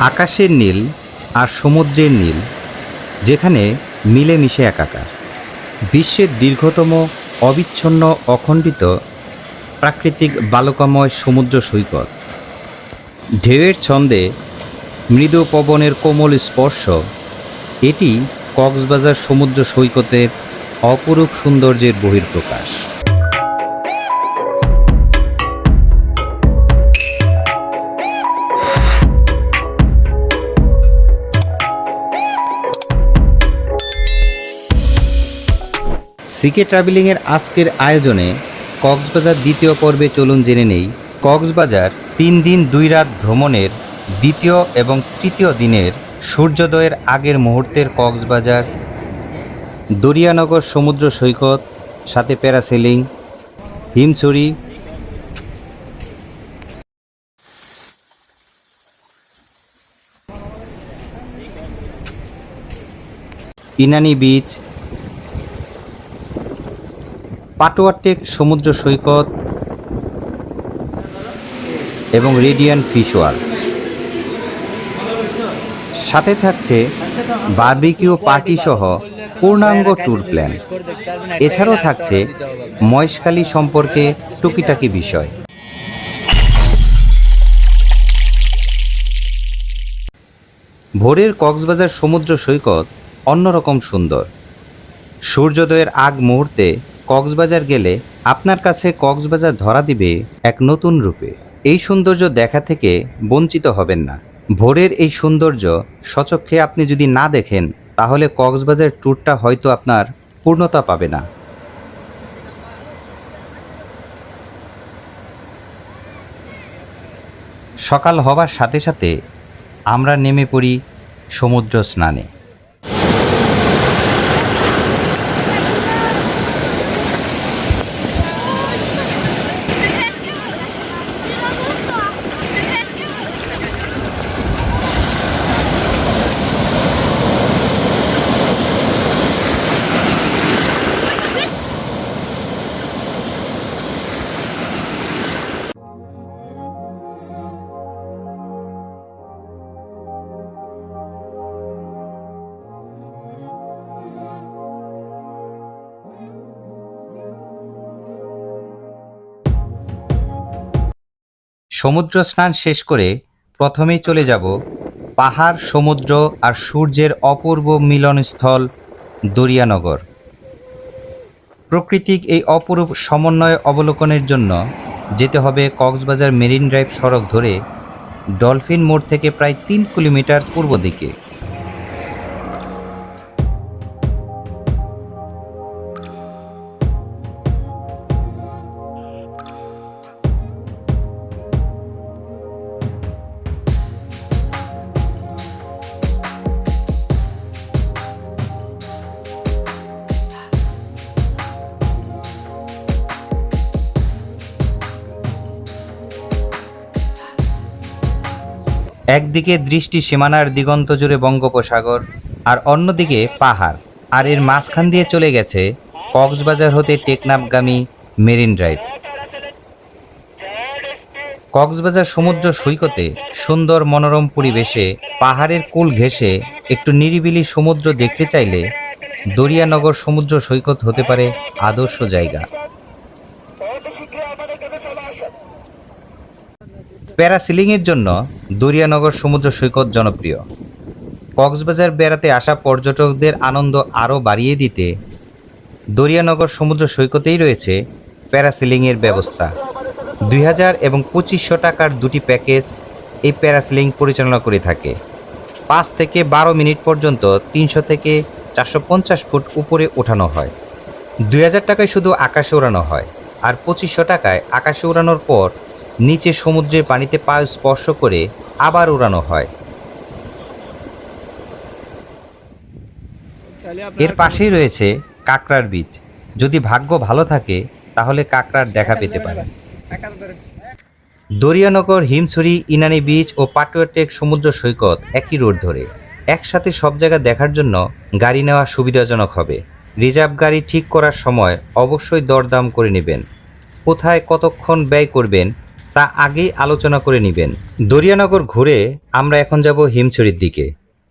আকাশের নীল আর সমুদ্রের নীল, যেখানে মিলেমিশে একাকার। বিশ্বের দীর্ঘতম, অবিচ্ছন্ন, অখণ্ডিত, প্রাকৃতিক বালুকাময় সমুদ্র সৈকত। ঢেউয়ের ছন্দে মৃদু পবনের কোমল স্পর্শ, এটি কক্সবাজার সমুদ্র সৈকতের অপরূপ সৌন্দর্যের বহির্প্রকাশ সিকে ট্রাভেলিংয়ের আজকের আয়োজনে কক্সবাজার দ্বিতীয় পর্বে চলুন জেনে নেই। কক্সবাজার তিন দিন দুই রাত ভ্রমণের দ্বিতীয় এবং তৃতীয় দিনের সূর্যোদয়ের আগের মুহূর্তের কক্সবাজার, দরিয়ানগর সমুদ্র সৈকত, সাথে প্যারাসেলিং, হিমছড়ি। ইনানি বিচ পাটোয়ারটেক সমুদ্র সৈকত এবং রেডিয়ান ফিশ ওয়ার্ল্ড সাথে থাকছে বার্বিকিউ পার্টি সহ পূর্ণাঙ্গ ট্যুর প্ল্যান। এছাড়াও থাকছে মহেশখালী সম্পর্কে টুকিটাকি বিষয়। ভোরের কক্সবাজার সমুদ্র সৈকত অন্যরকম সুন্দর। সূর্যোদয়ের আগ মুহূর্তে কক্সবাজার গেলে আপনার কাছে কক্সবাজার ধরা দিবে এক নতুন রূপে। এই সৌন্দর্য দেখা থেকে বঞ্চিত হবেন না। ভোরের এই সৌন্দর্য সচক্ষে আপনি যদি না দেখেন, তাহলে কক্সবাজার ট্যুরটা হয়তো আপনার পূর্ণতা পাবে না। সকাল হবার সাথে সাথে আমরা নেমে পড়ি সমুদ্র স্নানে। সমুদ্র স্নান শেষ করে প্রথমেই চলে যাব পাহাড়, সমুদ্র আর সূর্যের অপূর্ব মিলনস্থল দরিয়ানগর। প্রকৃতিক এই অপরূপ সমন্বয় অবলোকনের জন্য যেতে হবে কক্সবাজার মেরিন ড্রাইভ সড়ক ধরে ডলফিন মোড় থেকে প্রায় তিন কিলোমিটার পূর্ব দিকে। একদিকে দৃষ্টি সীমানার দিগন্ত জুড়ে বঙ্গোপসাগর, আর অন্যদিকে পাহাড়, আর এর মাঝখান দিয়ে চলে গেছে কক্সবাজার হতে টেকনাফগামী মেরিন ড্রাইভ। কক্সবাজার সমুদ্র সৈকতে সুন্দর মনোরম পরিবেশে পাহাড়ের কুল ঘেঁষে একটু নিরিবিলি সমুদ্র দেখতে চাইলে দরিয়ানগর সমুদ্র সৈকত হতে পারে আদর্শ জায়গা। প্যারাসিলিংয়ের জন্য দরিয়ানগর সমুদ্র সৈকত জনপ্রিয়। কক্সবাজার বেড়াতে আসা পর্যটকদের আনন্দ আরও বাড়িয়ে দিতে দরিয়ানগর সমুদ্র সৈকতেই রয়েছে প্যারাসিলিংয়ের ব্যবস্থা। দুই হাজার এবং পঁচিশশো টাকার দুটি প্যাকেজ এই প্যারাসিলিং পরিচালনা করে থাকে। পাঁচ থেকে বারো মিনিট পর্যন্ত তিনশো থেকে চারশো পঞ্চাশ ফুট উপরে ওঠানো হয়। দুই হাজার টাকায় শুধু আকাশে ওড়ানো হয়, আর পঁচিশশো টাকায় আকাশে ওড়ানোর পর নিচে সমুদ্রের পানিতে পা স্পর্শ করে আবার উড়ানো হয়। এর পাশেই রয়েছে কাকড়ার বীজ। যদি ভাগ্য ভালো থাকে তাহলে কাকড়ার দেখা পেতে পারেন দরিয়ানগর হিমছড়ি ইনানি বিচ ও পাটুয়াটেক সমুদ্র সৈকত একই রোড ধরে। একসাথে সব জায়গা দেখার জন্য গাড়ি নেওয়া সুবিধাজনক হবে। রিজার্ভ গাড়ি ঠিক করার সময় অবশ্যই দরদাম করে নেবেন। কোথায় কতক্ষণ ব্যয় করবেন তা আগেই আলোচনা করে নেবেন। দরিয়ানগর ঘুরে আমরা এখন যাব হিমছড়ির দিকে।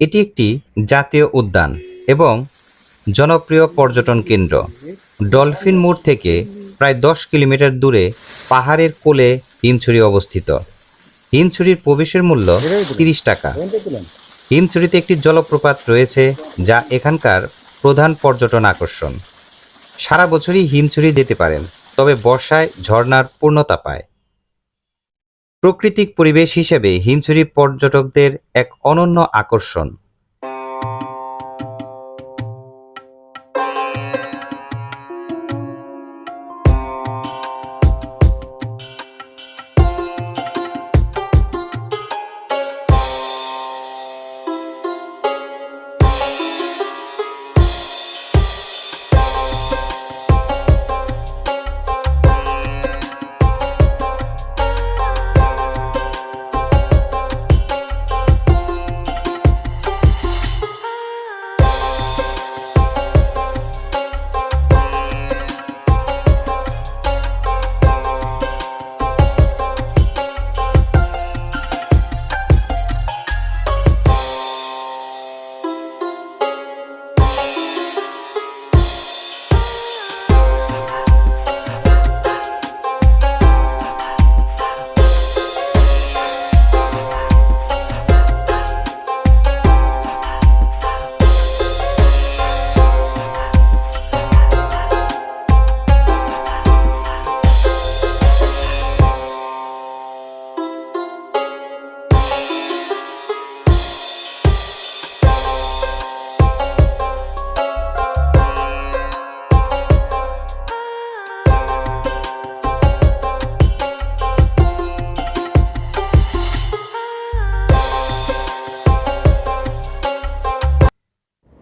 এটি একটি জাতীয় উদ্যান এবং জনপ্রিয় পর্যটন কেন্দ্র। ডলফিন মোড় থেকে প্রায় দশ কিলোমিটার দূরে পাহাড়ের কোলে হিমছড়ি অবস্থিত। হিমছড়ির প্রবেশের মূল্য তিরিশ টাকা। হিমছড়িতে একটি জলপ্রপাত রয়েছে যা এখানকার প্রধান পর্যটন আকর্ষণ। সারা বছরই হিমছড়ি যেতে পারেন, তবে বর্ষায় ঝর্ণার পূর্ণতা পায়। প্রাকৃতিক পরিবেশ হিসেবে হিমছড়ি পর্যটকদের এক অনন্য আকর্ষণ।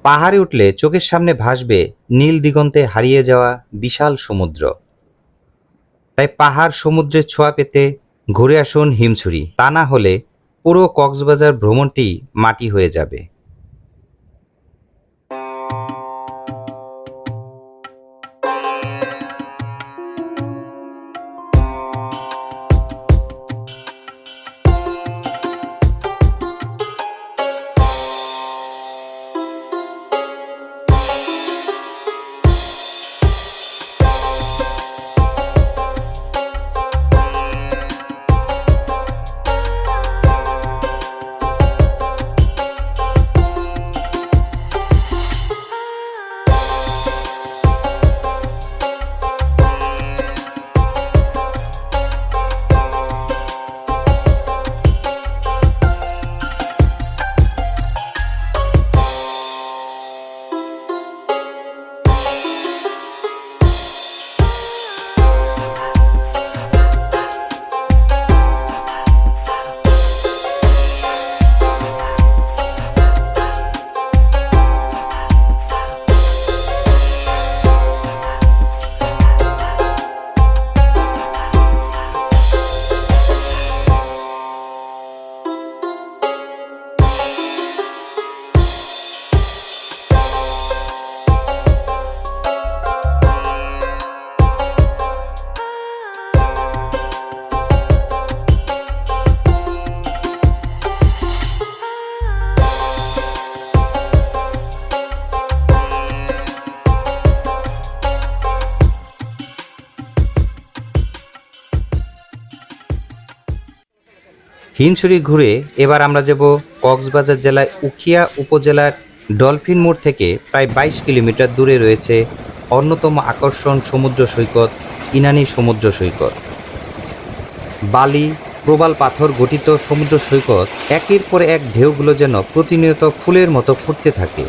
পাহাড়ে উঠলে চোখের সামনে ভাসবে নীল দিগন্তে হারিয়ে যাওয়া বিশাল সমুদ্র। তাই পাহাড় সমুদ্রের ছোঁয়া পেতে ঘুরে আসুন হিমছুরি তা না হলে পুরো কক্সবাজার ভ্রমণটি মাটি হয়ে যাবে। হিমছড়ি ঘুরে এবার আমরা যাব কক্সবাজার জেলায় উখিয়া উপজেলার ডলফিন মোড় থেকে প্রায় বাইশ কিলোমিটার দূরে রয়েছে অন্যতম আকর্ষণ সমুদ্র সৈকত, ইনানি সমুদ্র সৈকত। বালি, প্রবাল পাথর গঠিত সমুদ্র সৈকত একের পর এক ঢেউগুলো যেন প্রতিনিয়ত ফুলের মতো ফুটতে থাকে।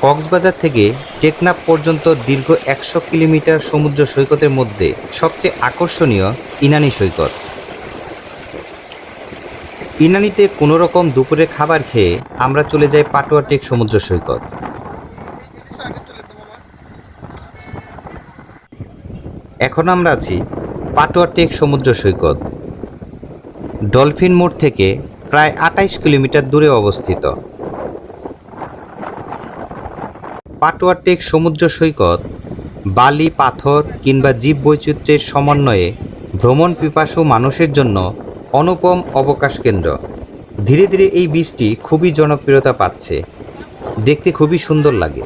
কক্সবাজার থেকে টেকনাফ পর্যন্ত দীর্ঘ একশো কিলোমিটার সমুদ্র সৈকতের মধ্যে সবচেয়ে আকর্ষণীয় ইনানি সৈকত। ইনানিতে কোনো রকম দুপুরে খাবার খেয়ে আমরা চলে যাই পাটুয়া টেক সমুদ্র সৈকত। এখন আমরা আছি পাটুয়া টেক সমুদ্র সৈকত। ডলফিন মোড় থেকে প্রায় আটাইশ কিলোমিটার দূরে অবস্থিত। পাটুয়া টেক সমুদ্র সৈকত বালি, পাথর কিংবা জীব বৈচিত্র্যের সমন্বয়ে ভ্রমণ পিপাসু মানুষের জন্য অনুপম অবকাশ কেন্দ্র। ধীরে ধীরে এই বীজটি খুবই জনপ্রিয়তা পাচ্ছে। দেখতে খুবই সুন্দর লাগে।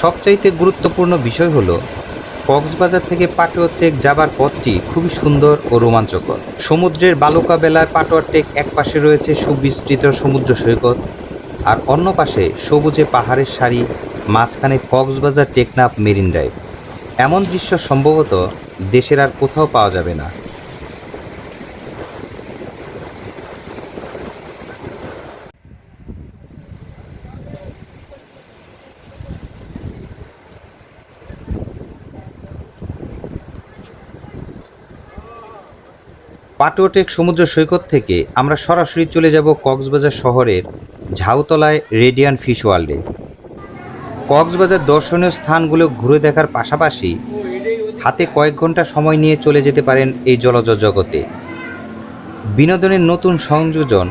সবচাইতে গুরুত্বপূর্ণ বিষয় হলো, কক্সবাজার থেকে পাটোয়ার টেক যাবার পথটি খুবই সুন্দর ও রোমাঞ্চকর। সমুদ্রের বালুকা বেলার পাটোয়া ট্রেক এক পাশে রয়েছে সুবিস্তৃত সমুদ্র সৈকত, আর অন্য পাশে সবুজে পাহাড়ের সারি, মাঝখানে কক্সবাজার টেকনাফ মেরিন ড্রাইভ। এমন দৃশ্য সম্ভবত দেশের আর কোথাও পাওয়া যাবে না। পাটুয়াটেক সমুদ্র সৈকত থেকে আমরা সরাসরি চলে যাব কক্সবাজার শহরের ঝাউতলায় রেডিয়ান ফিশ ওয়ার্ল্ডে। কক্সবাজার দর্শনীয় স্থানগুলো ঘুরে দেখার পাশাপাশি হাতে কয়েক ঘণ্টা সময় নিয়ে চলে যেতে পারেন এই জলজ জগতে। বিনোদনের নতুন সংযোজন,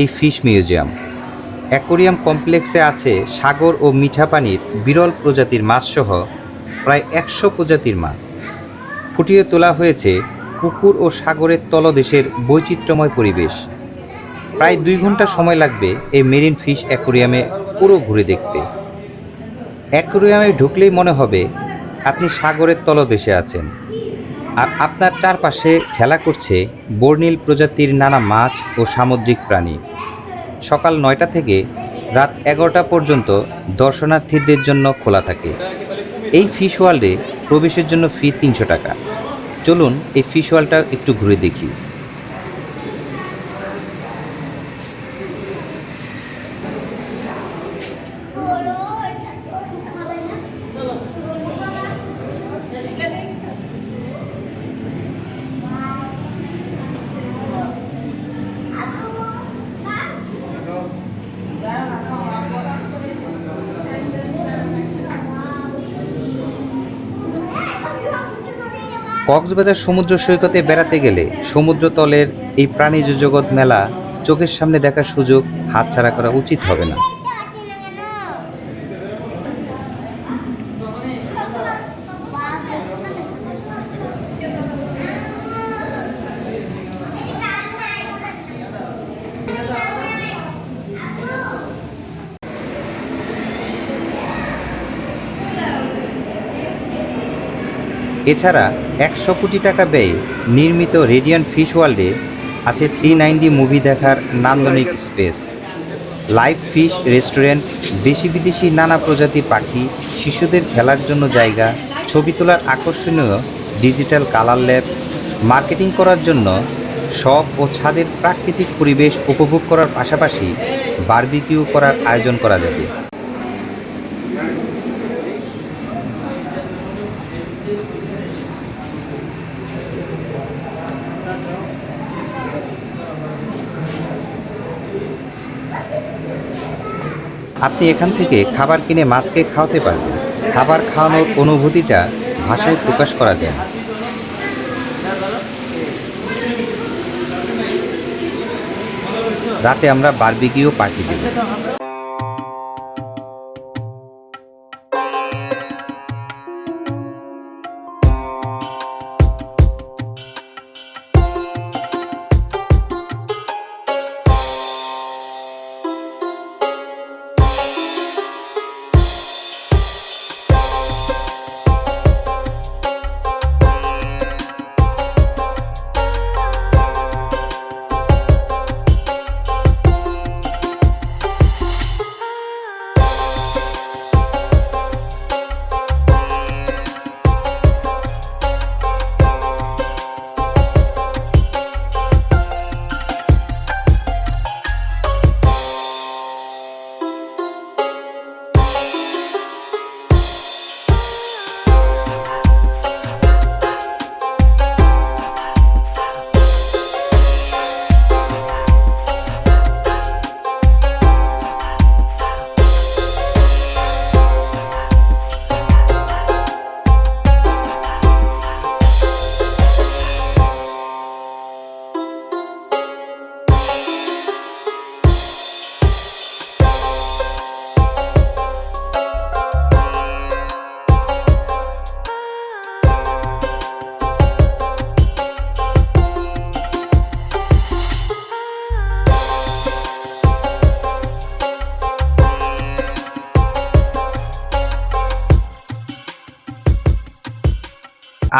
এই ফিশ মিউজিয়াম। অ্যাকোরিয়াম কমপ্লেক্সে আছে সাগর ও মিঠা পানির বিরল প্রজাতির মাছসহ প্রায় একশো প্রজাতির মাছ। ফুটিয়ে তোলা হয়েছে পুকুর ও সাগরের তলদেশের বৈচিত্র্যময় পরিবেশ। প্রায় দুই ঘণ্টা সময় লাগবে এই মেরিন ফিশ অ্যাকোরিয়ামে পুরো ঘুরে দেখতে। অ্যাকোরিয়ামে ঢুকলেই মনে হবে আপনি সাগরের তলদেশে আছেন। আর আপনার চারপাশে খেলা করছে বর্ণিল প্রজাতির নানা মাছ ও সামুদ্রিক প্রাণী। সকাল নয়টা থেকে রাত এগারোটা পর্যন্ত দর্শনার্থীদের জন্য খোলা থাকে। এই ফিশ ওয়ার্ল্ডে প্রবেশের জন্য ফি তিনশো টাকা। চলুন এই ফিশ ওয়ালটা একটু ঘুরে দেখি। কক্সবাজার সমুদ্র সৈকতে বেড়াতে গেলে সমুদ্রতলের এই প্রাণীজ জগৎ মেলা চোখের সামনে দেখার সুযোগ হাতছাড়া করা উচিত হবে না। এছাড়া একশো কোটি টাকা ব্যয়ে নির্মিত রেডিয়ান ফিশ ওয়ার্ল্ডে আছে থ্রি নাইনটি মুভি দেখার নান্দনিক স্পেস। লাইভ ফিশ রেস্টুরেন্ট, দেশি বিদেশি নানা প্রজাতির পাখি, শিশুদের খেলার জন্য জায়গা, ছবি তোলার আকর্ষণীয় ডিজিটাল কালার ল্যাব, মার্কেটিং করার জন্য শপ ও ছাদের প্রাকৃতিক পরিবেশ উপভোগ করার পাশাপাশি বার্বিকিউ করার আয়োজন করা যাবে। আপনি এখান থেকে খাবার কিনে মাছকে খাওয়াতে পারবেন। খাবার খাওয়ানোর অনুভূতিটা ভাষায় প্রকাশ করা যায়। না রাতে আমরা বারবিকিও পার্টি দেব।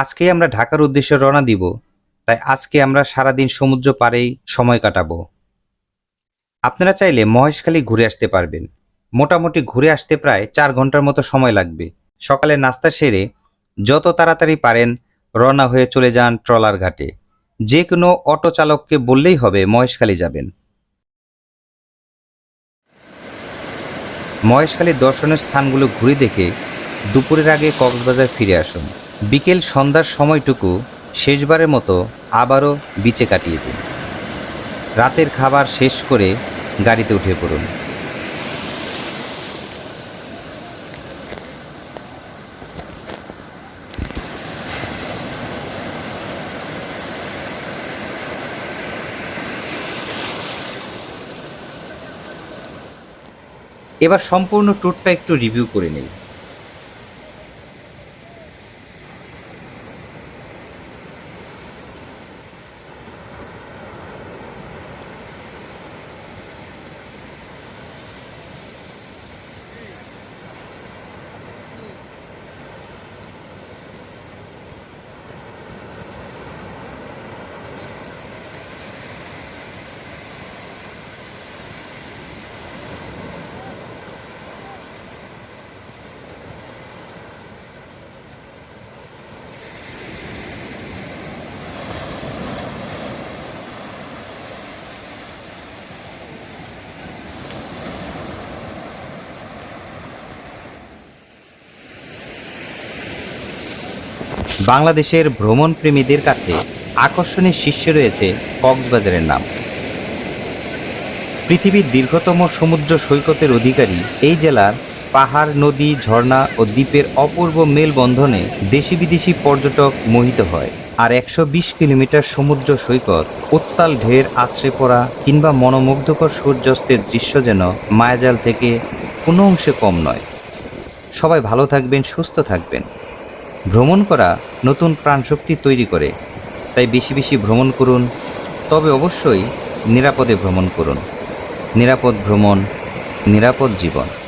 আজকেই আমরা ঢাকার উদ্দেশ্যে রওনা দিব, তাই আজকে আমরা সারাদিন সমুদ্র পাড়েই সময় কাটাবো। আপনারা চাইলে মহেশখালী ঘুরে আসতে পারবেন। মোটামুটি ঘুরে আসতে প্রায় চার ঘণ্টার মতো সময় লাগবে। সকালে নাস্তা সেরে যত তাড়াতাড়ি পারেন রওনা হয়ে চলে যান ট্রলার ঘাটে। যে কোনো অটো চালককে বললেই হবে মহেশখালী যাবেন। মহেশখালী দর্শনীয় স্থানগুলো ঘুরে দেখে দুপুরের আগে কক্সবাজার ফিরে আসুন। বিকেল সন্ধ্যার সময়টুকু শেষবারের মতো আবারও বিচে কাটিয়ে দিন। রাতের খাবার শেষ করে গাড়িতে উঠে পড়ুন। এবার সম্পূর্ণ ট্যুরটা একটু রিভিউ করে নেই। বাংলাদেশের ভ্রমণ প্রেমীদের কাছে আকর্ষণের শীর্ষে রয়েছে কক্সবাজারের নাম। পৃথিবীর দীর্ঘতম সমুদ্র সৈকতের অধিকারী এই জেলার পাহাড়, নদী, ঝর্ণা ও দ্বীপের অপূর্ব মেলবন্ধনে দেশি বিদেশি পর্যটক মোহিত হয় আর একশো বিশ কিলোমিটার সমুদ্র সৈকত উত্তাল ঢের আশ্রে পড়া কিংবা মনোমুগ্ধকর সূর্যাস্তের দৃশ্য যেন মায়াজাল থেকে কোনো অংশে কম নয়। সবাই ভালো থাকবেন, সুস্থ থাকবেন। ভ্রমণ করা নতুন প্রাণশক্তি তৈরি করে। তাই বেশি বেশি ভ্রমণ করুন, তবে অবশ্যই নিরাপদে ভ্রমণ করুন। নিরাপদ ভ্রমণ, নিরাপদ জীবন।